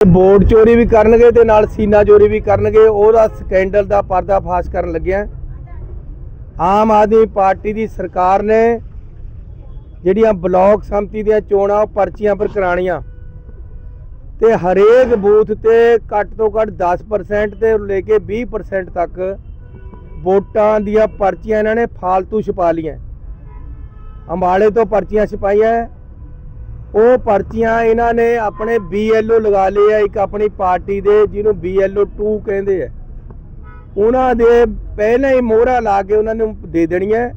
Vote ਚੋਰੀ ਵੀ ਕਰਨਗੇ ਤੇ ਨਾਲ ਸੀਨਾ ਚੋਰੀ ਵੀ ਕਰਨਗੇ, ਉਹਦਾ ਸਕੈਂਡਲ ਦਾ ਪਰਦਾਫਾਸ਼ ਕਰਨ ਲੱਗਿਆ ਆਮ ਆਦਮੀ ਪਾਰਟੀ ਦੀ ਸਰਕਾਰ ਨੇ ਜਿਹੜੀਆਂ ਬਲਾਕ ਸੰਮਤੀ ਦੀਆਂ ਚੋਣਾਂ, ਉਹ ਪਰਚੀਆਂ ਪਰ ਕਰਾਣੀਆਂ। ਤੇ ਹਰੇਕ ਬੂਥ ਤੇ ਘੱਟ ਤੋਂ ਘੱਟ 10% ਤੇ ਲੈ ਕੇ 20% ਤੱਕ ਵੋਟਾਂ ਦੀਆਂ ਪਰਚੀਆਂ ਇਹਨਾਂ ਨੇ ਫਾਲਤੂ ਛਪਾ ਲੀਆਂ ਅੰਬਾਲੇ ਤੋਂ ਪਰਚੀਆਂ ਛਪਾਈਆਂ ਉਹ ਪਰਚੀਆਂ ਇਹਨਾਂ ਨੇ ਆਪਣੇ BLO ਲਗਾ ਲਏ ਆ, ਇੱਕ ਆਪਣੀ ਪਾਰਟੀ ਦੇ, ਜਿਹਨੂੰ BLO 2 ਕਹਿੰਦੇ ਆ। ਉਹਨਾਂ ਦੇ ਪਹਿਲਾਂ ਹੀ ਮੋਹਰਾ ਲਾ ਕੇ ਉਹਨਾਂ ਨੂੰ ਦੇ ਦੇਣੀਆਂ।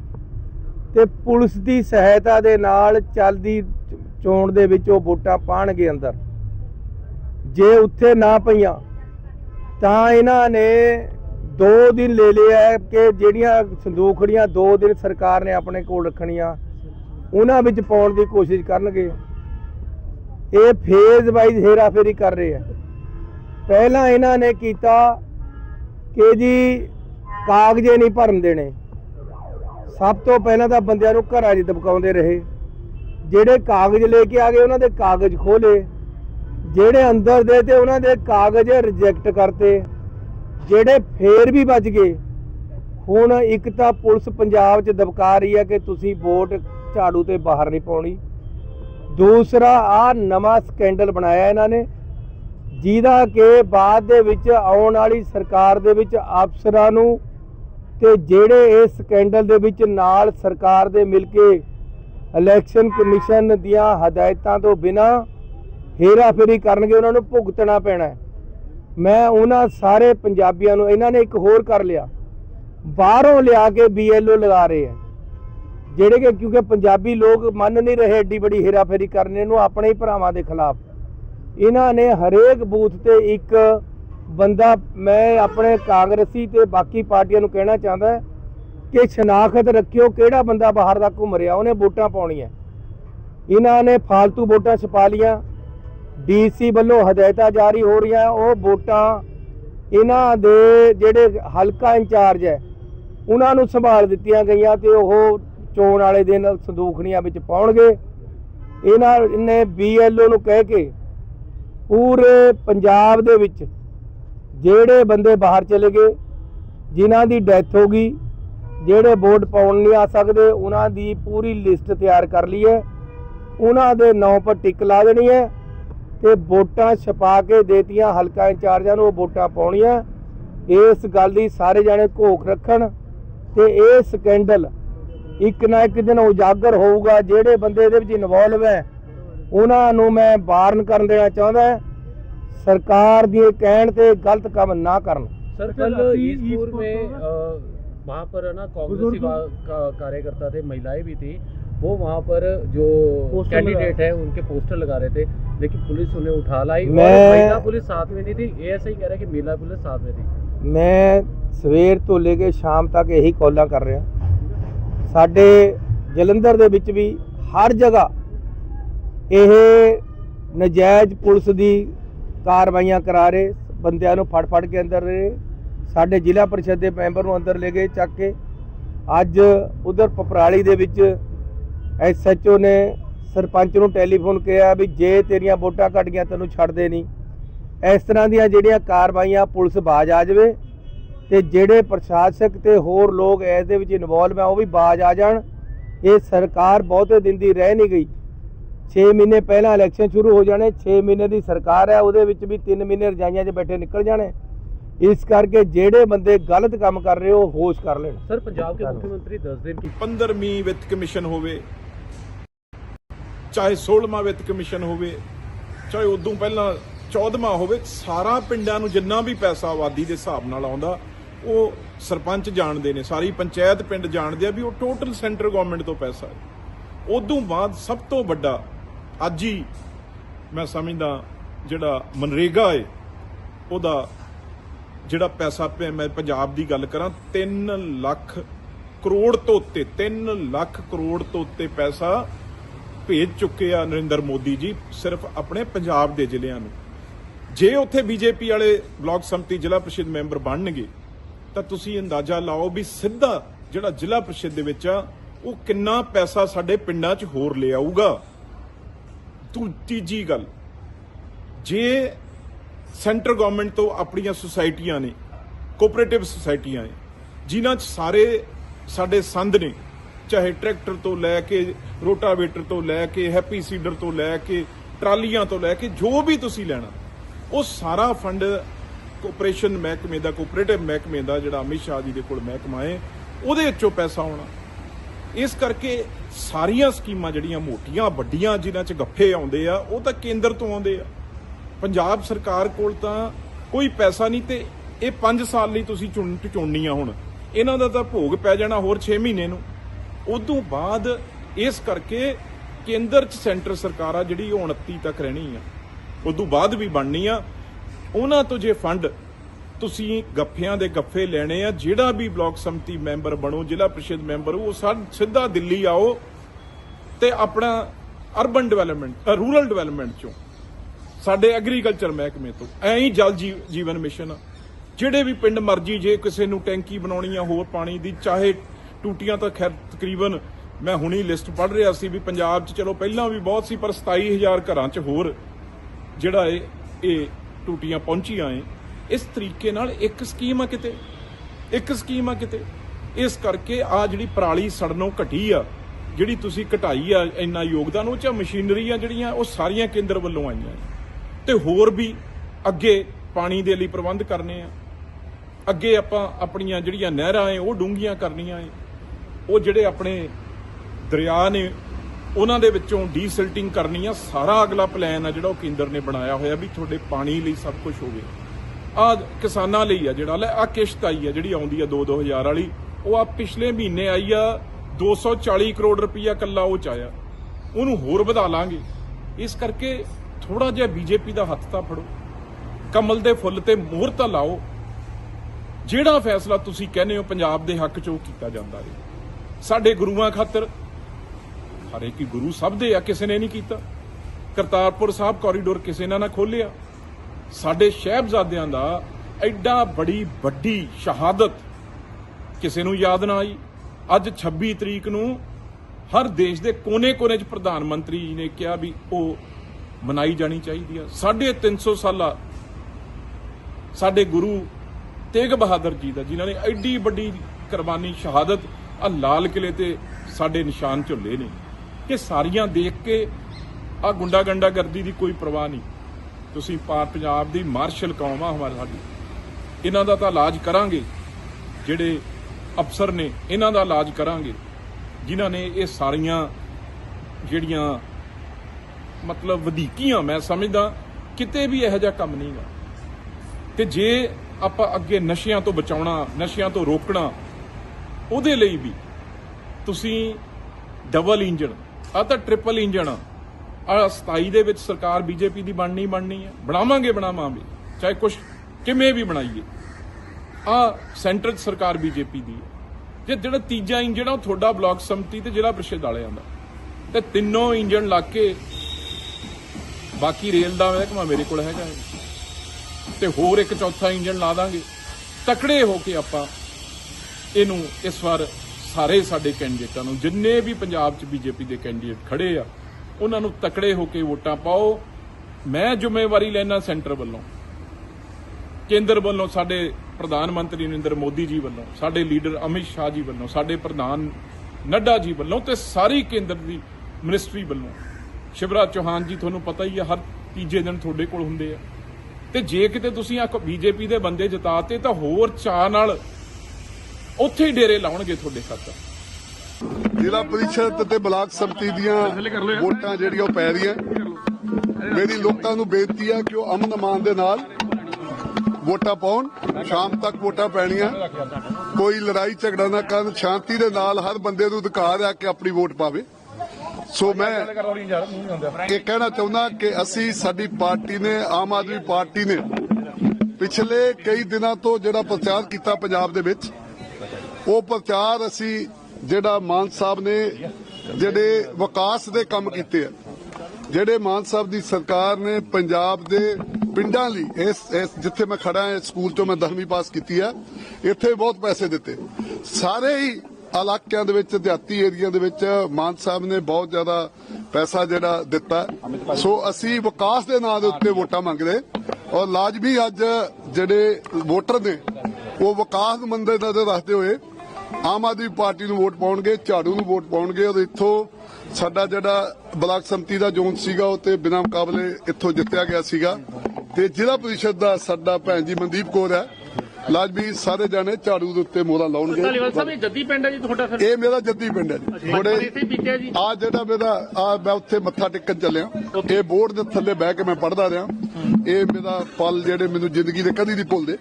ਤੇ ਪੁਲਿਸ ਦੀ ਸਹਾਇਤਾ ਦੇ ਨਾਲ ਚੱਲਦੀ ਚੋਣ ਦੇ ਵਿੱਚ ਉਹ ਵੋਟਾਂ ਪਾਣਗੇ ਅੰਦਰ। ਜੇ ਉੱਥੇ ਨਾ ਪਈਆਂ, ਤਾਂ ਇਹਨਾਂ ਨੇ 2 ਦਿਨ ਲੈ ਲਿਆ ਕਿ ਜਿਹੜੀਆਂ ਸੰਦੂਖੜੀਆਂ 2 ਦਿਨ ਸਰਕਾਰ ਨੇ ਆਪਣੇ ਕੋਲ ਰੱਖਣੀਆਂ, ਉਹਨਾਂ ਵਿੱਚ ਪਾਉਣ ਦੀ ਕੋਸ਼ਿਸ਼ ਕਰਨਗੇ। ਇਹ ਫੇਜ਼ ਵਾਈਜ਼ ਹੇਰਾਫੇਰੀ ਕਰ ਰਹੇ ਆ। ਪਹਿਲਾਂ ਇਹਨਾਂ ਨੇ ਕੀਤਾ ਕਿ ਜੀ ਕਾਗਜ਼ੇ ਨਹੀਂ ਭਰਨ ਦੇਣੇ। ਸਭ ਤੋਂ ਪਹਿਲਾਂ ਤਾਂ ਬੰਦਿਆਂ ਨੂੰ ਘਰਾਂ 'ਚ ਦਬਕਾਉਂਦੇ ਰਹੇ। ਜਿਹੜੇ ਕਾਗਜ਼ ਲੈ ਕੇ ਆ ਗਏ, ਉਹਨਾਂ ਦੇ ਕਾਗਜ਼ ਖੋਲੇ ਜਿਹੜੇ ਅੰਦਰ ਦੇ ਤੇ ਉਹਨਾਂ ਦੇ ਕਾਗਜ਼ ਰਿਜੈਕਟ ਕਰਤੇ। ਜਿਹੜੇ ਫੇਰ ਵੀ ਬਚ ਗਏ। ਹੁਣ ਇੱਕ ਤਾਂ ਪੁਲਿਸ ਪੰਜਾਬ 'ਚ ਦਬਕਾ ਰਹੀ ਹੈ ਕਿ ਤੁਸੀਂ ਵੋਟ ਝਾੜੂ ਤੇ ਬਾਹਰ ਨਹੀਂ ਪਾਉਣੀ। ਦੂਸਰਾ ਆ ਨਵਾਂ ਸਕੈਂਡਲ ਬਣਾਇਆ ਇਹਨਾਂ ਨੇ, ਜਿਹਦਾ ਕਿ ਬਾਅਦ ਦੇ ਵਿੱਚ ਆਉਣ ਵਾਲੀ ਸਰਕਾਰ ਦੇ ਵਿੱਚ ਅਫਸਰਾਂ ਨੂੰ ਤੇ ਜਿਹੜੇ ਇਸ ਸਕੈਂਡਲ ਦੇ ਵਿੱਚ ਨਾਲ ਸਰਕਾਰ ਦੇ ਮਿਲ ਕੇ ਇਲੈਕਸ਼ਨ ਕਮਿਸ਼ਨ ਦੀਆਂ ਹਦਾਇਤਾਂ ਤੋਂ ਬਿਨਾ ਹੇਰਾਫੇਰੀ ਕਰਨਗੇ, ਉਹਨਾਂ ਨੂੰ ਭੁਗਤਣਾ ਪੈਣਾ ਹੈ। ਮੈਂ ਉਹਨਾਂ ਸਾਰੇ ਪੰਜਾਬੀਆਂ ਨੂੰ, ਇਹਨਾਂ ਨੇ ਇੱਕ ਹੋਰ ਕਰ ਲਿਆ। ਬਾਹਰੋਂ ਲਿਆ ਕੇ BLO ਲਗਾ ਰਹੇ ਆ ਜਿਹੜੇ ਕਿ ਕਿਉਂਕਿ ਪੰਜਾਬੀ ਲੋਕ ਮੰਨ ਨਹੀਂ ਰਹੇ ਏਡੀ ਬੜੀ ਹੇਰਾਫੇਰੀ ਕਰਨੇ ਨੂੰ, ਆਪਣੇ ਹੀ ਭਰਾਵਾਂ ਦੇ ਖਿਲਾਫ। ਇਹਨਾਂ ਨੇ ਹਰੇਕ ਬੂਥ ਤੇ ਇੱਕ ਬੰਦਾ, ਮੈਂ ਆਪਣੇ ਕਾਂਗਰਸੀ ਤੇ ਬਾਕੀ ਪਾਰਟੀਆਂ ਨੂੰ ਕਹਿਣਾ ਚਾਹੁੰਦਾ ਕਿ ਸ਼ਨਾਖਤ ਰੱਖਿਓ, ਕਿਹੜਾ ਬੰਦਾ ਬਾਹਰ ਦਾ ਘੁੰਮ ਰਿਹਾ, ਉਹਨੇ ਵੋਟਾਂ ਪਾਉਣੀਆਂ। ਇਹਨਾਂ ਨੇ ਫਾਲਤੂ ਵੋਟਾਂ ਛਪਾ ਲੀਆਂ ਡੀਸੀ ਵੱਲੋਂ ਹਦਾਇਤਾਂ ਜਾਰੀ ਹੋ ਰਹੀਆਂ, ਉਹ ਵੋਟਾਂ ਇਹਨਾਂ ਦੇ ਜਿਹੜੇ ਹਲਕਾ ਇੰਚਾਰਜ ਹੈ, ਉਹਨਾਂ ਨੂੰ ਸੰਭਾਲ ਦਿੱਤੀਆਂ ਗਈਆਂ ਤੇ ਉਹ ਚੋਣ ਵਾਲੇ ਦਿਨ ਸੰਦੂਖਣੀਆਂ ਵਿੱਚ ਪਾਉਣਗੇ। ਇਹਨਾਂ ਨੇ BLO ਨੂੰ ਕਹਿ ਕੇ ਪੂਰੇ ਪੰਜਾਬ ਦੇ ਵਿੱਚ ਜਿਹੜੇ ਬੰਦੇ ਬਾਹਰ ਚਲੇ ਗਏ, ਜਿਨ੍ਹਾਂ ਦੀ ਡੈਥ ਹੋ ਗਈ, ਜਿਹੜੇ ਵੋਟ ਪਾਉਣ ਨਹੀਂ ਆ ਸਕਦੇ, ਉਹਨਾਂ ਦੀ ਪੂਰੀ ਲਿਸਟ ਤਿਆਰ ਕਰ ਲਈ ਹੈ। ਉਹਨਾਂ ਦੇ ਨਾਂ ਪਰ ਟਿਕ ਲਾ ਦੇਣੀ ਹੈ ਤੇ ਵੋਟਾਂ ਛਪਾ ਕੇ ਦੇਤੀਆਂ ਹਲਕਾ ਇੰਚਾਰਜਾਂ ਨੂੰ ਉਹ ਵੋਟਾਂ ਪਾਉਣੀਆਂ। ਇਸ ਗੱਲ ਦੀ ਸਾਰੇ ਜਾਣੇ ਘੋਖ ਰੱਖਣ ਤੇ ਇਹ ਸਕੈਂਡਲ ਇੱਕ ਨਾ ਇੱਕ ਦਿਨ ਉਜਾਗਰ ਹੋਊਗਾ ਜਿਹੜੇ ਬੰਦੇ ਇਹਦੇ ਵਿੱਚ ਇਨਵੋਲਵ ਹੈ ਉਹਨਾਂ ਨੂੰ ਮੈਂ ਵਾਰਨ ਕਰਨ ਦੇਣਾ ਚਾਹੁੰਦਾ ਸਰਕਾਰ ਦੀ ਕਹਿਣ ਤੇ ਗਲਤ ਕੰਮ ਨਾ ਕਰਨ सर अच्छा, कल रात्रि ईसपुर ईस्ट में कोर्ट अ, वहाँ पर है ना कांग्रेसी बुजुर्ग- वा- का कार्यकर्ता थे महिलाएं भी थी वो वहाँ पर जो पोस्टर कैंडिडेट है उनके पोस्टर लगा रहे थे लेकिन पुलिस उन्हें उठा लाई और मैं- महिला पुलिस साथ में नहीं थी ये ऐसा ही कह रहा है कि महिला पुलिस साथ में थी ਮੈਂ ਸਵੇਰ ਤੋਂ ਲੈ ਕੇ ਸ਼ਾਮ ਤੱਕ ਇਹੀ ਕਾਲਾਂ ਕਰ ਰਿਹਾ ਸਾਡੇ ਜਲੰਧਰ ਦੇ ਵਿੱਚ ਵੀ ਹਰ ਜਗ੍ਹਾ ਇਹ ਨਜਾਇਜ਼ ਪੁਲਿਸ ਦੀ ਕਾਰਵਾਈਆਂ ਕਰਾ ਰਹੇ, ਬੰਦਿਆਂ ਨੂੰ ਫੜ ਫੜ ਕੇ ਅੰਦਰ ਰਹੇ, ਸਾਡੇ ਜ਼ਿਲ੍ਹਾ ਪਰਿਸ਼ਦ ਦੇ ਮੈਂਬਰ ਨੂੰ ਅੰਦਰ ਲੈ ਗਏ, ਚੱਕ ਕੇ। ਅੱਜ ਉਧਰ ਪਪਰਾਲੀ ਦੇ ਵਿੱਚ ਐਸਐਚਓ ਨੇ ਸਰਪੰਚ ਨੂੰ ਟੈਲੀਫੋਨ ਕਿਹਾ ਵੀ ਜੇ ਤੇਰੀਆਂ ਵੋਟਾਂ ਘਟ ਗਈਆਂ ਤੈਨੂੰ ਛੱਡਦੇ ਨਹੀਂ। ਇਸ ਤਰ੍ਹਾਂ ਦੀਆਂ ਜਿਹੜੀਆਂ ਕਾਰਵਾਈਆਂ ਪੁਲਿਸ ਬਾਜ ਆ ਜਾਵੇ ਤੇ ਜਿਹੜੇ ਪ੍ਰਸ਼ਾਸਕ ਤੇ ਹੋਰ ਲੋਕ ਇਸ ਦੇ ਵਿੱਚ ਇਨਵੋਲਵ ਆ ਉਹ ਵੀ ਬਾਜ ਆ ਜਾਣ। ਇਹ ਸਰਕਾਰ ਬਹੁਤੇ ਦਿਨ ਦੀ ਰਹਿ ਨਹੀਂ ਗਈ। 6 ਮਹੀਨੇ ਪਹਿਲਾਂ ਇਲੈਕਸ਼ਨ ਸ਼ੁਰੂ ਹੋ ਜਾਣੇ 6 ਮਹੀਨੇ ਦੀ ਸਰਕਾਰ ਹੈ ਉਹਦੇ ਵਿੱਚ ਵੀ 3 ਮਹੀਨੇ ਰਜਾਈਆਂ 'ਚ ਬੈਠੇ ਨਿਕਲ ਜਾਣੇ। ਇਸ ਕਰਕੇ ਜਿਹੜੇ ਬੰਦੇ ਗਲਤ ਕੰਮ ਕਰ ਰਹੇ ਉਹ ਹੋਸ਼ ਕਰ ਲੈਣ। ਸਰ ਪੰਜਾਬ ਦੇ ਮੁੱਖ ਮੰਤਰੀ ਦੱਸਦੇ ਨੇ ਕਿ 15ਵੀਂ ਵਿੱਤ ਕਮਿਸ਼ਨ ਹੋਵੇ ਚਾਹੇ 16ਵਾਂ ਵਿੱਤ ਕਮਿਸ਼ਨ ਹੋਵੇ ਚਾਹੇ ਉਦੋਂ ਪਹਿਲਾਂ 14ਵਾਂ ਹੋਵੇ ਸਾਰਾ ਪਿੰਡਾਂ ਨੂੰ ਜਿੰਨਾ ਵੀ ਪੈਸਾ ਆਬਾਦੀ ਦੇ ਹਿਸਾਬ ਨਾਲ ਆਉਂਦਾ ਉਹ ਸਰਪੰਚ ਜਾਣਦੇ ਨੇ, ਸਾਰੀ ਪੰਚਾਇਤ ਪਿੰਡ ਜਾਣਦੇ ਆ ਵੀ ਉਹ ਟੋਟਲ ਸੈਂਟਰ ਗਵਰਨਮੈਂਟ ਤੋਂ ਪੈਸਾ ਹੈ। ਉਦੋਂ ਬਾਅਦ ਸਭ ਤੋਂ ਵੱਡਾ ਅੱਜ ਹੀ ਮੈਂ ਸਮਝਦਾ ਜਿਹੜਾ ਮਨਰੇਗਾ ਏ ਉਹਦਾ ਜਿਹੜਾ ਪੈਸਾ ਪ- ਮੈਂ ਪੰਜਾਬ ਦੀ ਗੱਲ ਕਰਾਂ 3 ਲੱਖ ਕਰੋੜ ਤੋਂ ਉੱਤੇ 3 ਲੱਖ ਕਰੋੜ ਤੋਂ ਉੱਤੇ ਪੈਸਾ ਭੇਜ ਚੁੱਕੇ ਆ ਨਰਿੰਦਰ ਮੋਦੀ ਜੀ, ਸਿਰਫ ਆਪਣੇ ਪੰਜਾਬ ਦੇ ਜ਼ਿਲ੍ਹਿਆਂ ਨੂੰ। ਜੇ ਉੱਥੇ ਬੀਜੇਪੀ ਵਾਲੇ ਬਲਾਕ ਸੰਮਤੀ ਜ਼ਿਲ੍ਹਾ ਪ੍ਰੀਸ਼ਦ ਮੈਂਬਰ ਬਣਨਗੇ ਤਾਂ ਤੁਸੀਂ ਅੰਦਾਜ਼ਾ ਲਾਓ ਵੀ ਸਿੱਧਾ ਜਿਹੜਾ ਜ਼ਿਲ੍ਹਾ ਪ੍ਰੀਸ਼ਦ ਦੇ ਵਿੱਚ ਆ, ਉਹ ਕਿੰਨਾ ਪੈਸਾ ਸਾਡੇ ਪਿੰਡਾਂ 'ਚ ਹੋਰ ਲੈ ਆਊਗਾ? ਤੂੰ ਤੀਜੀ ਗੱਲ, ਜੇ ਸੈਂਟਰ ਗਵਰਨਮੈਂਟ ਤੋਂ ਆਪਣੀਆਂ ਸੁਸਾਇਟੀਆਂ ਨੇ, ਕੋਆਪਰੇਟਿਵ ਸੁਸਾਇਟੀਆਂ ਨੇ, ਜਿਨ੍ਹਾਂ 'ਚ ਸਾਰੇ ਸਾਡੇ ਸੰਦ ਨੇ, ਚਾਹੇ ਟਰੈਕਟਰ ਤੋਂ ਲੈ ਕੇ, ਰੋਟਾਵੇਟਰ ਤੋਂ ਲੈ ਕੇ, ਹੈਪੀ ਸੀਡਰ ਤੋਂ ਲੈ ਕੇ, ਟਰਾਲੀਆਂ ਤੋਂ ਲੈ ਕੇ, ਜੋ ਵੀ ਤੁਸੀਂ ਲੈਣਾ, ਉਹ ਸਾਰਾ ਫੰਡ ਕੋਆਪਰੇਸ਼ਨ ਮਹਿਕਮੇ ਦਾ, ਕੋਆਪਰੇਟਿਵ ਮਹਿਕਮੇ ਦਾ ਜਿਹੜਾ ਅਮਿਤ ਸ਼ਾਹ ਜੀ ਦੇ ਕੋਲ ਮਹਿਕਮਾ ਹੈ, ਉਹਦੇ ਵਿੱਚੋਂ ਪੈਸਾ ਆਉਣਾ। ਇਸ ਕਰਕੇ ਸਾਰੀਆਂ ਸਕੀਮਾਂ ਜਿਹੜੀਆਂ ਮੋਟੀਆਂ, ਵੱਡੀਆਂ, ਜਿਨ੍ਹਾਂ 'ਚ ਗੱਫੇ ਆਉਂਦੇ ਆ, ਉਹ ਤਾਂ ਕੇਂਦਰ ਤੋਂ ਆਉਂਦੇ ਆ। ਪੰਜਾਬ ਸਰਕਾਰ ਕੋਲ ਤਾਂ ਕੋਈ ਪੈਸਾ ਨਹੀਂ ਤੇ ਇਹ 5 ਸਾਲ ਲਈ ਤੁਸੀਂ ਚੁਣ, ਚੁਣਨੀਆਂ ਹੁਣ। ਇਹਨਾਂ ਦਾ ਤਾਂ ਭੋਗ ਪੈ ਜਾਣਾ ਹੋਰ 6 ਮਹੀਨੇ ਨੂੰ। ਉਦੋਂ ਬਾਅਦ ਇਸ ਕਰਕੇ ਕੇਂਦਰ 'ਚ ਸੈਂਟਰ ਸਰਕਾਰ ਆ ਜਿਹੜੀ ਉਹ 29 ਤੱਕ ਰਹਿਣੀ ਆ। ਉਦੋਂ ਬਾਅਦ ਵੀ ਬਣਨੀ ਆ ਉਹਨਾਂ ਤੋਂ ਜੇ ਫੰਡ ਤੁਸੀਂ ਗੱਫਿਆਂ ਦੇ ਗੱਫੇ ਲੈਣੇ ਆ, ਜਿਹੜਾ ਵੀ ਬਲਾਕ ਸੰਮਤੀ ਮੈਂਬਰ ਬਣੋ, ਜ਼ਿਲ੍ਹਾ ਪ੍ਰੀਸ਼ਦ ਮੈਂਬਰ, ਉਹ ਸਿੱਧਾ ਦਿੱਲੀ ਆਓ ਤੇ ਆਪਣਾ ਅਰਬਨ ਡਿਵੈਲਪਮੈਂਟ ਰੂਰਲ ਡਿਵੈਲਪਮੈਂਟ ਚੋਂ ਸਾਡੇ ਐਗਰੀਕਲਚਰ ਮਹਿਕਮੇ ਤੋਂ, ਐਂ ਹੀ ਜਲ ਜੀ- ਜੀਵਨ ਮਿਸ਼ਨ, ਜਿਹੜੇ ਵੀ ਪਿੰਡ ਮਰਜ਼ੀ ਜੇ ਕਿਸੇ ਨੂੰ ਟੈਂਕੀ ਬਣਾਉਣੀ ਆ, ਹੋਰ ਪਾਣੀ ਦੀ, ਚਾਹੇ ਟੂਟੀਆਂ ਤਾਂ ਖੈਰ ਤਕਰੀਬਨ ਮੈਂ ਹੁਣੀ ਲਿਸਟ ਪੜ੍ਹ ਰਿਹਾ ਸੀ ਵੀ ਪੰਜਾਬ 'ਚ ਚਲੋ ਪਹਿਲਾਂ ਵੀ ਬਹੁਤ ਸੀ, ਪਰ 27000 ਘਰਾਂ 'ਚ ਹੋਰ ਜਿਹੜਾ ਇਹ ਇਹ ਟੂਟੀਆਂ ਪਹੁੰਚੀਆਂ ਏ, ਇਸ ਤਰੀਕੇ ਨਾਲ ਇੱਕ ਸਕੀਮ ਆ ਕਿਤੇ, ਇੱਕ ਸਕੀਮ ਆ ਕਿਤੇ। ਇਸ ਕਰਕੇ ਆ ਜਿਹੜੀ ਪਰਾਲੀ ਸੜਨੋਂ ਘਟੀ ਆ, ਜਿਹੜੀ ਤੁਸੀਂ ਘਟਾਈ ਆ, ਇੰਨਾ ਯੋਗਦਾਨ, ਉਹ ਚ ਮਸ਼ੀਨਰੀ ਆ ਜਿਹੜੀਆਂ, ਉਹ ਸਾਰੀਆਂ ਕੇਂਦਰ ਵੱਲੋਂ ਆਈਆਂ ਨੇ। ਤੇ ਹੋਰ ਵੀ ਅੱਗੇ ਪਾਣੀ ਦੇ ਲਈ ਪ੍ਰਬੰਧ ਕਰਨੇ ਆ। ਅੱਗੇ ਆਪਾਂ ਆਪਣੀਆਂ ਜਿਹੜੀਆਂ ਨਹਿਰਾਂ ਏ, ਉਹ ਡੂੰਘੀਆਂ ਕਰਨੀਆਂ ਏ। ਉਹ ਜਿਹੜੇ ਆਪਣੇ ਦਰਿਆ ਨੇ ਉਹਨਾਂ ਦੇ ਵਿੱਚੋਂ ਡੀਸਿਲਟਿੰਗ ਕਰਨੀ ਆ। ਸਾਰਾ ਅਗਲਾ ਪਲਾਨ ਆ ਜਿਹੜਾ ਉਹ ਕੇਂਦਰ ਨੇ ਬਣਾਇਆ ਹੋਇਆ ਵੀ ਤੁਹਾਡੇ ਪਾਣੀ ਲਈ ਸਭ ਕੁਝ ਹੋਵੇ। ਆ ਕਿਸਾਨਾਂ ਲਈ ਆ ਜਿਹੜਾ। ਲੈ, ਆ ਕਿਸ਼ਤ ਆਈ ਆ ਜਿਹੜੀ ਆਉਂਦੀ ਆ 2-2000 ਵਾਲੀ। ਉਹ ਆ ਪਿਛਲੇ ਮਹੀਨੇ ਆਈ ਆ 240 ਕਰੋੜ ਰੁਪਈਆ ਕੱਲਾ ਉਹ ਚ ਆਇਆ। ਉਹਨੂੰ ਹੋਰ ਵਧਾ ਲਾਂਗੇ। ਇਸ ਕਰਕੇ ਥੋੜਾ ਜਿਹਾ ਬੀਜੇਪੀ ਦਾ ਹੱਥ ਤਾਂ ਫੜੋ। ਕਮਲ ਦੇ ਫੁੱਲ ਤੇ ਮੋਹਰ ਤਾਂ ਲਾਓ। ਜਿਹੜਾ ਫੈਸਲਾ ਤੁਸੀਂ ਕਹਿੰਦੇ ਹੋ, ਪੰਜਾਬ ਦੇ ਹੱਕ 'ਚ ਉਹ ਕੀਤਾ ਜਾਂਦਾ ਹੈ ਸਾਡੇ ਗੁਰੂਆਂ ਖਾਤਰ ਹਰੇਕ ਹੀ ਗੁਰੂ ਸਭ ਦੇ ਆ, ਕਿਸੇ ਨੇ ਨਹੀਂ ਕੀਤਾ। ਕਰਤਾਰਪੁਰ ਸਾਹਿਬ ਕੋਰੀਡੋਰ ਕਿਸੇ ਨੇ ਨਾ ਖੋਲਿਆ ਸਾਡੇ ਸ਼ਹਿਬਜ਼ਾਦਿਆਂ ਦਾ ਐਡਾ ਬੜੀ ਵੱਡੀ ਸ਼ਹਾਦਤ ਕਿਸੇ ਨੂੰ ਯਾਦ ਨਾ ਆਈ। ਅੱਜ 26 ਤਰੀਕ ਨੂੰ ਹਰ ਦੇਸ਼ ਦੇ ਕੋਨੇ-ਕੋਨੇ 'ਚ ਪ੍ਰਧਾਨ ਮੰਤਰੀ ਜੀ ਨੇ ਕਿਹਾ ਵੀ ਉਹ ਮਨਾਈ ਜਾਣੀ ਚਾਹੀਦੀ ਆ। ਸਾਢੇ 300 ਸਾਲਾ ਸਾਡੇ ਗੁਰੂ ਤੇਗ ਬਹਾਦਰ ਜੀ ਦਾ, ਜਿਨ੍ਹਾਂ ਨੇ ਐਡੀ ਵੱਡੀ ਕੁਰਬਾਨੀ, ਸ਼ਹਾਦਤ ਆ ਲਾਲ ਕਿਲੇ ਤੇ ਸਾਡੇ ਨਿਸ਼ਾਨ ਝੁੱਲੇ ਨੇ। ਇਹ ਸਾਰੀਆਂ ਦੇਖ ਕੇ ਆ ਗੁੰਡਾ ਗੰਡਾ ਗਰਦੀ ਦੀ ਕੋਈ ਪਰਵਾਹ ਨਹੀਂ। ਤੁਸੀਂ ਪਾਰ ਪੰਜਾਬ ਦੀ ਮਾਰਸ਼ਲ ਕੌਮ ਆ ਹਮਾਰੇ ਸਾਡੀ। ਇਹਨਾਂ ਦਾ ਤਾਂ ਇਲਾਜ ਕਰਾਂਗੇ। ਜਿਹੜੇ ਅਫਸਰ ਨੇ, ਇਹਨਾਂ ਦਾ ਇਲਾਜ ਕਰਾਂਗੇ। ਜਿਨ੍ਹਾਂ ਨੇ ਇਹ ਸਾਰੀਆਂ ਜਿਹੜੀਆਂ ਮਤਲਬ ਵਧੀਕੀਆਂ ਮੈਂ ਸਮਝਦਾ, ਕਿਤੇ ਵੀ ਇਹੋ ਜਿਹਾ ਕੰਮ ਨਹੀਂਗਾ ਤੇ ਜੇ ਆਪਾਂ ਅੱਗੇ ਨਸ਼ਿਆਂ ਤੋਂ ਬਚਾਉਣਾ, ਨਸ਼ਿਆਂ ਤੋਂ ਰੋਕਣਾ, ਉਹਦੇ ਲਈ ਵੀ ਤੁਸੀਂ ਡਬਲ ਇੰਜਣ ਆ ਤਾਂ ਟ੍ਰਿਪਲ ਇੰਜਣ ਆ। ਆਹ 27 ਦੇ ਵਿੱਚ ਸਰਕਾਰ ਬੀਜੇਪੀ ਦੀ ਬਣਨੀ ਬਣਨੀ ਹੈ। ਬਣਾਵਾਂਗੇ ਬਣਾਵਾਂਗੇ। ਚਾਹੇ ਕੁਝ ਕਿਵੇਂ ਵੀ ਬਣਾਈਏ। ਆ ਸੈਂਟਰ 'ਚ ਸਰਕਾਰ ਬੀਜੇਪੀ ਦੀ ਹੈ। ਜੇ ਜਿਹੜਾ ਤੀਜਾ ਇੰਜਣ ਆ, ਉਹ ਤੁਹਾਡਾ ਬਲਾਕ ਸਮਿਤੀ ਤੇ ਜ਼ਿਲ੍ਹਾ ਪ੍ਰੀਸ਼ਦ ਵਾਲਿਆਂ ਦਾ। ਤੇ ਤਿੰਨੋਂ ਇੰਜਣ ਲਾ ਕੇ ਬਾਕੀ ਰੇਲ ਦਾ ਮਹਿਕਮਾ ਮੇਰੇ ਕੋਲ ਹੈਗਾ ਹੈ। ਤੇ ਹੋਰ ਇੱਕ ਚੌਥਾ ਇੰਜਣ ਲਾ ਦਾਂਗੇ। ਤਕੜੇ ਹੋ ਕੇ ਆਪਾਂ ਇਹਨੂੰ ਇਸ ਵਾਰ ਸਾਰੇ ਸਾਡੇ ਕੈਂਡੀਡੇਟਾਂ ਨੂੰ, ਜਿੰਨੇ ਵੀ ਪੰਜਾਬ 'ਚ ਬੀਜੇਪੀ ਦੇ ਕੈਂਡੀਡੇਟ ਖੜੇ ਆ, ਉਹਨਾਂ ਨੂੰ ਤਕੜੇ ਹੋ ਕੇ ਵੋਟਾਂ ਪਾਓ। ਮੈਂ ਜ਼ਿੰਮੇਵਾਰੀ ਲੈਣਾ ਸੈਂਟਰ ਵੱਲੋਂ। ਕੇਂਦਰ ਵੱਲੋਂ ਸਾਡੇ ਪ੍ਰਧਾਨ ਮੰਤਰੀ ਨਰਿੰਦਰ ਮੋਦੀ ਜੀ ਵੱਲੋਂ, ਸਾਡੇ ਲੀਡਰ ਅਮਿਤ ਸ਼ਾਹ ਜੀ ਵੱਲੋਂ, ਸਾਡੇ ਪ੍ਰਧਾਨ ਨੱਡਾ ਜੀ ਵੱਲੋਂ ਤੇ ਸਾਰੀ ਕੇਂਦਰ ਦੀ ਮਿਨਿਸਟਰੀ ਵੱਲੋਂ। ਸ਼ਿਵਰਾਜ ਚੌਹਾਨ ਜੀ, ਤੁਹਾਨੂੰ ਪਤਾ ਹੀ ਆ, ਹਰ ਤੀਜੇ ਦਿਨ ਤੁਹਾਡੇ ਕੋਲ ਹੁੰਦੇ ਆ। ਤੇ ਜੇ ਕਿਤੇ ਤੁਸੀਂ ਆਖੋ, ਬੀਜੇਪੀ ਦੇ ਬੰਦੇ ਜਿਤਾਤੇ, ਤਾਂ ਹੋਰ ਚਾਹ ਨਾਲ ਉੱਥੇ ਹੀ ਡੇਰੇ ਲਾਉਣਗੇ ਤੁਹਾਡੇ ਖਾਤਰ ਜ਼ਿਲ੍ਹਾ ਪਰਿਸ਼ਦ ਤੇ ਬਲਾਕ ਸੰਮਤੀ ਦੀਆਂ ਵੋਟਾਂ ਜਿਹੜੀਆਂ ਉਹ ਪੈ ਰਹੀਆਂ। ਮੇਰੀ ਲੋਕਾਂ ਨੂੰ ਬੇਨਤੀ ਹੈ ਕਿ ਉਹ ਅਮਨ ਅਮਾਨ ਦੇ ਨਾਲ ਵੋਟਾਂ ਪਾਉਣ। ਸ਼ਾਮ ਤੱਕ ਵੋਟਾਂ ਪੈਣੀਆਂ। ਕੋਈ ਲੜਾਈ ਝਗੜਾ ਨਾ ਕਰਨ। ਸ਼ਾਂਤੀ ਦੇ ਨਾਲ ਹਰ ਬੰਦੇ ਨੂੰ ਅਧਿਕਾਰ ਹੈ ਕਿ ਆਪਣੀ ਵੋਟ ਪਾਵੇ। ਸੋ ਮੈਂ ਇਹ ਕਹਿਣਾ ਚਾਹੁੰਦਾ ਕਿ ਅਸੀਂ ਸਾਡੀ ਪਾਰਟੀ ਨੇ ਆਮ ਆਦਮੀ ਪਾਰਟੀ ਨੇ ਪਿਛਲੇ ਕਈ ਦਿਨਾਂ ਤੋਂ ਜਿਹੜਾ ਪ੍ਰਚਾਰ ਕੀਤਾ ਪੰਜਾਬ ਦੇ ਵਿੱਚ ਉਹ ਪ੍ਰਚਾਰ ਅਸੀਂ ਜਿਹੜਾ ਮਾਨ ਸਾਹਿਬ ਨੇ ਜਿਹੜੇ ਵਿਕਾਸ ਦੇ ਕੰਮ ਕੀਤੇ ਆ, ਜਿਹੜੇ ਮਾਨ ਸਾਹਿਬ ਦੀ ਸਰਕਾਰ ਨੇ ਪੰਜਾਬ ਦੇ ਪਿੰਡਾਂ ਲਈ, ਇਸ ਇਸ ਜਿੱਥੇ ਮੈਂ ਖੜਾ ਹਾਂ, ਇਸ ਸਕੂਲ ਤੋਂ ਮੈਂ 10ਵੀਂ ਪਾਸ ਕੀਤੀ ਆ, ਇੱਥੇ ਬਹੁਤ ਪੈਸੇ ਦਿੱਤੇ। ਸਾਰੇ ਹੀ ਇਲਾਕਿਆਂ ਦੇ ਵਿੱਚ, ਦਿਹਾਤੀ ਏਰੀਆ ਦੇ ਵਿੱਚ ਮਾਨ ਸਾਹਿਬ ਨੇ ਬਹੁਤ ਜ਼ਿਆਦਾ ਪੈਸਾ ਜਿਹੜਾ ਦਿੱਤਾ। ਸੋ ਅਸੀਂ ਵਿਕਾਸ ਦੇ ਨਾਂ ਦੇ ਉੱਤੇ ਵੋਟਾਂ ਮੰਗਦੇ ਔਰ ਲਾਜ਼ਮੀ ਅੱਜ ਜਿਹੜੇ ਵੋਟਰ ਨੇ, ਉਹ ਵਿਕਾਸ ਨੂੰ ਮੰਦੇ ਨਜ਼ਰ ਰੱਖਦੇ ਹੋਏ ਆਮ ਆਦਮੀ ਪਾਰਟੀ ਨੂੰ ਵੋਟ ਪਾਉਣਗੇ ਝਾੜੂ ਨੂੰ ਵੋਟ ਪਾਉਣਗੇ ਔਰ ਇੱਥੋਂ ਸਾਡਾ ਜਿਹੜਾ ਬਲਾਕ ਸੰਮਤੀ ਦਾ ਜ਼ੋਨ ਸੀਗਾ ਉਹ ਤੇ ਬਿਨਾਂ ਮੁਕਾਬਲੇ ਇੱਥੋਂ ਜਿੱਤਿਆ ਗਿਆ ਸੀਗਾ। ਤੇ ਜ਼ਿਲ੍ਹਾ ਪ੍ਰੀਸ਼ਦ ਦਾ ਸਾਡਾ ਭੈਣ ਜੀ ਮਨਦੀਪ ਕੌਰ ਹੈ। ਲਾਜ਼ਮੀ ਸਾਰੇ ਜਾਣੇ ਝਾੜੂ ਦੇ ਉੱਤੇ ਮੋਹਰਾ ਲਾਉਣਗੇ। ਧਾਲੀਵਾਲ ਸਾਹਿਬ ਇਹ ਜੱਦੀ ਪਿੰਡ ਹੈ ਜੀ ਤੁਹਾਡਾ ਫਿਰ? ਇਹ ਮੇਰਾ ਜੱਦੀ ਪਿੰਡ ਹੈ ਜੀ। ਥੋੜੇ ਆ ਜਿਹੜਾ ਮੇਰਾ ਆ ਮੈਂ ਉੱਥੇ ਮੱਥਾ ਟੇਕਣ ਚੱਲਿਆ। ਇਹ ਬੋਰਡ ਦੇ ਥੱਲੇ ਬਹਿ ਕੇ ਮੈਂ ਪੜਦਾ ਰਿਹਾ। ਇਹ ਮੇਰਾ ਪਲ ਜਿਹੜੇ ਮੈਨੂੰ ਜ਼ਿੰਦਗੀ ਦੇ ਕਦੀ ਨਹੀਂ ਭੁੱਲਦੇ।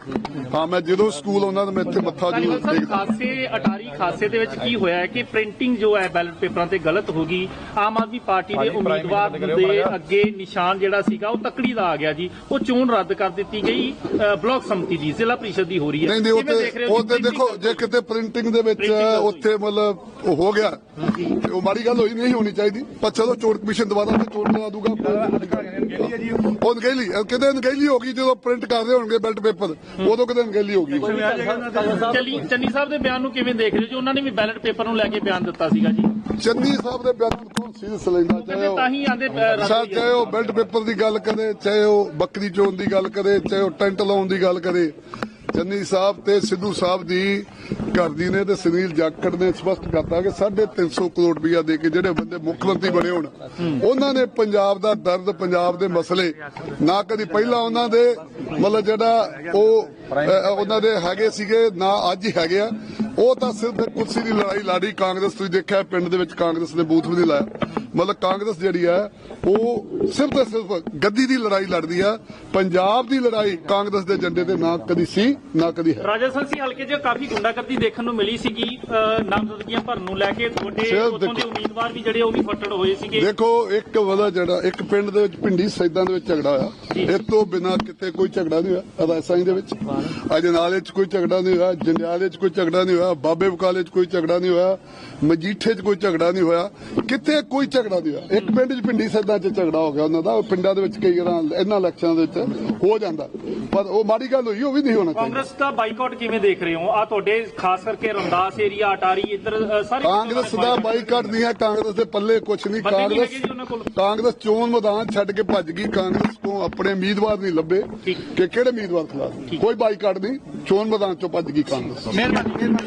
ਹਾਂ ਮੈਂ ਜਦੋਂ ਸਕੂਲ ਆਉਂਦਾ ਤਾਂ ਮੈਂ ਇੱਥੇ ਮੱਥਾ ਜ਼ਰੂਰ ਟੇਕਦਾ ਖਾਸੇ ਅਟਾਰੀ ਖਾਸੇ ਦੇ ਵਿੱਚ ਕੀ ਹੋਇਆ ਹੈ ਕਿ ਪ੍ਰਿੰਟਿੰਗ ਜੋ ਹੈ ਬੈਲਟ ਪੇਪਰਾਂ ਤੇ ਗਲਤ ਹੋ ਗਈ। ਆਮ ਆਦਮੀ ਪਾਰਟੀ ਦੇ ਉਮੀਦਵਾਰ ਦੇ ਅੱਗੇ ਨਿਸ਼ਾਨ ਜਿਹੜਾ ਸੀਗਾ ਉਹ ਤੱਕੜੀ ਦਾ ਆ ਗਿਆ ਜੀ। ਉਹ ਚੋਣ ਰੱਦ ਕਰ ਦਿੱਤੀ ਗਈ। ਬਲਾਕ ਸੰਮਤੀ ਦੀ ਜ਼ਿਲ੍ਹਾ ਪ੍ਰੀਸ਼ਦ ਦੀ ਹੋ ਰਹੀ ਹੈ। ਨਹੀਂ ਨਹੀਂ ਕਿਵੇਂ ਦੇਖ ਰਹੇ ਹੋ ਉੱਤੇ ਜੀ ਉੱਤੇ ਦੇਖੋ printing ਜੇ ਕਿਤੇ ਪ੍ਰਿੰਟਿੰਗ ਦੇ ਵਿੱਚ ਗਈ। ਉੱਥੇ ਮਤਲਬ ਉਹ ਹੋ ਗਿਆ ਤੇ ਉਹ ਮਾੜੀ ਗੱਲ ਹੋਈ ਨਹੀਂ ਹੋਣੀ ਚਾਹੀਦੀ। ਪਰ ਚਲੋ ਚੋਣ ਕਮਿਸ਼ਨ ਦੁਬਾਰਾ ਤੇ ਚੋਣ ਕਰਾ ਦੂਗਾ ਉਹ ਨਗੇਲੀ ਕਿਤੇ ਨਗੇਲੀ ਹੋ ਗਈ ਜਦੋਂ ਪ੍ਰਿੰਟ ਕਰਦੇ ਹੋਣਗੇ ਬੈਲਟ ਪੇਪਰ ਉਦੋਂ ਕਿਤੇ ਨਗੇਲੀ ਹੋ ਗਈ। ਚੰਨੀ ਸਾਹਿਬ ਦੇ ਬਿਆਨ ਨੂੰ ਕਿਵੇਂ ਦੇਖ ਰਹੇ ਹੋ ਜੀ? ਉਹਨਾਂ ਨੇ ਵੀ ਬੈਲਟ ਪੇਪਰ ਨੂੰ ਲੈ ਕੇ ਬਿਆਨ ਦਿੱਤਾ ਸੀਗਾ ਜੀ। ਚੰਨੀ ਸਾਹਿਬ ਦੇ ਬਿਆਨ ਨੂੰ ਸੀਰੀਅਸ ਲੈਂਦਾ ਚਾਹੇ ਉਹ ਤਾਂ ਹੀ ਆਂਦੇ ਸਰ ਚਾਹੇ ਉਹ ਬੈਲਟ ਪੇਪਰ ਦੀ ਗੱਲ ਕਰੇ ਚਾਹੇ ਉਹ ਬੱਕਰੀ ਚੋਣ ਦੀ ਗੱਲ ਕਰੇ ਚਾਹੇ ਉਹ ਟੈਂਟ ਲਾਉਣ ਦੀ ਗੱਲ ਕਰੇ। ਚੰਨੀ ਸਾਹਿਬ ਤੇ ਸਿੱਧੂ ਸਾਹਿਬ ਦੀ ਘਰ ਦੀ ਨੇ ਤੇ ਸੁਨੀਲ ਜਾਖੜ ਨੇ ਸਪਸ਼ਟ ਕਰਤਾ ਕਿ 350 ਕਰੋੜ ਰੁਪਇਆ ਦੇ ਕੇ ਜਿਹੜੇ ਬੰਦੇ ਮੁੱਖ ਮੰਤਰੀ ਬਣੇ ਹੋਣ, ਉਹਨਾਂ ਨੇ ਪੰਜਾਬ ਦਾ ਦਰਦ, ਪੰਜਾਬ ਦੇ ਮਸਲੇ, ਨਾ ਕਦੀ ਪਹਿਲਾਂ ਉਹਨਾਂ ਦੇ ਮਤਲਬ ਜਿਹੜਾ ਉਹ ਉਹਨਾਂ ਦੇ ਹੈਗੇ ਸੀਗੇ, ਨਾ ਅੱਜ ਹੀ ਹੈਗੇ ਆ। ਉਹ ਤਾਂ ਸਿਰਫ ਕੁਰਸੀ ਦੀ ਲੜਾਈ, ਲਾੜੀ ਕਾਂਗਰਸ ਤੁਸੀਂ ਦੇਖਿਆ ਪਿੰਡ ਦੇ ਵਿੱਚ ਕਾਂਗਰਸ ਨੇ ਬੂਥ ਵੀ ਨਹੀਂ ਲਾਇਆ। ਮਤਲਬ ਕਾਂਗਰਸ ਜਿਹੜੀ ਹੈ ਉਹ ਸਿਰਫ ਤੇ ਸਿਰਫ ਗੱਦੀ ਦੀ ਲੜਾਈ ਲੜਦੀ ਆ ਪੰਜਾਬ ਦੀ ਲੜਾਈ ਕਾਂਗਰਸ ਦੇ ਝੰਡੇ ਤੇ ਨਾ ਕਦੀ ਸੀ ਨਾ ਕਦੀ ਹੈ। ਰਾਜਾ ਸੰਸੀ ਹਲਕੇ 'ਚ ਕਾਫੀ ਗੁੰਡਾਗਰਦੀ ਦੇਖਣ ਨੂੰ ਮਿਲੀ ਸੀਗੀ ਨਾਮਜ਼ਦਗੀਆਂ ਭਰਨ ਨੂੰ ਲੈ ਕੇ ਤੁਹਾਡੇ ਉੱਥੋਂ ਦੇ ਉਮੀਦਵਾਰ ਵੀ ਜਿਹੜੇ ਉਹ ਵੀ ਫੱਟੜ ਹੋਏ ਸੀਗੇ। ਦੇਖੋ ਇੱਕ ਵਾਲਾ ਜਿਹੜਾ ਇੱਕ ਪਿੰਡ ਦੇ ਵਿੱਚ ਪਿੰਡੀ ਸੈਦਾਂ ਦੇ ਵਿੱਚ ਝਗੜਾ ਹੋਇਆ। ਇਸ ਤੋਂ ਬਿਨਾ ਕਿਤੇ ਕੋਈ ਝਗੜਾ ਨਹੀਂ ਹੋਇਆ ਰਾਜਸਾਈ ਦੇ ਵਿੱਚ। ਅਜਨਾਲੇ 'ਚ ਕੋਈ ਝਗੜਾ ਨਹੀਂ ਹੋਇਆ ਜੰਡਿਆਲੇ 'ਚ ਕੋਈ ਝਗੜਾ ਨਹੀਂ ਹੋਇਆ ਬਾਬੇ ਬਕਾਲੇ 'ਚ ਕੋਈ ਝਗੜਾ ਨਹੀਂ ਹੋਇਆ ਮਜੀਠੇ 'ਚ ਕੋਈ ਝਗੜਾ ਨਹੀਂ ਹੋਇਆ। ਕਿਤੇ ਕੋਈ ਝਗੜਾ ਹੋਇਆ ਇੱਕ ਪਿੰਡ 'ਚ ਪਿੰਡੀ ਸੈਦਾਂ 'ਚ ਝਗੜਾ ਹੋ ਗਿਆ ਉਹਨਾਂ ਦਾ। ਉਹ ਪਿੰਡਾਂ ਦੇ ਵਿੱਚ ਕਈ ਵਾਰਾਂ ਇਹਨਾਂ ਇਲੈਕਸ਼ਨਾਂ ਦੇ ਵਿੱਚ ਹੋ ਜਾਂਦਾ। ਪਰ ਉਹ ਮਾੜੀ ਗੱਲ ਹੋਈ ਉਹ ਵੀ ਨਹੀਂ ਹੋਣਾ ਚਾਹੀਦਾ। ਕਾਂਗਰਸ ਦਾ ਬਾਈਕਾਟ ਕਿਵੇਂ ਦੇਖ ਰਹੇ ਹੋ? ਆ ਤੁਹਾਡੇ ਖਾਸ ਕਰਕੇ ਰਮਦਾਸ ਏਰੀਆ ਅਟਾਰੀ ਇੱਧਰ ਸਾਰੇ ਕਾਂਗਰਸ ਦਾ ਬਾਈਕਾਟ ਨਹੀਂ ਹੈ ਕਾਂਗਰਸ ਦੇ ਪੱਲੇ ਕੁਝ ਨਹੀਂ। ਕਾਂਗਰਸ ਕਾਂਗਰਸ ਚੋਣ ਮੈਦਾਨ ਛੱਡ ਕੇ ਭੱਜ ਗਈ। ਕਾਂਗਰਸ ਤੋਂ ਆਪਣੇ ਉਮੀਦਵਾਰ ਨਹੀਂ ਲੱਭੇ। ਕਿ ਕਿਹੜੇ ਉਮੀਦਵਾਰ ਖਿਲਾਫ। ਕੋਈ ਬਾਈਕਾਟ ਨਹੀਂ ਚੋਣ ਮੈਦਾਨ ਚੋਂ ਭੱਜ ਗਈ ਕਾਂਗਰਸ। ਮਿਹਰਬਾਨੀ।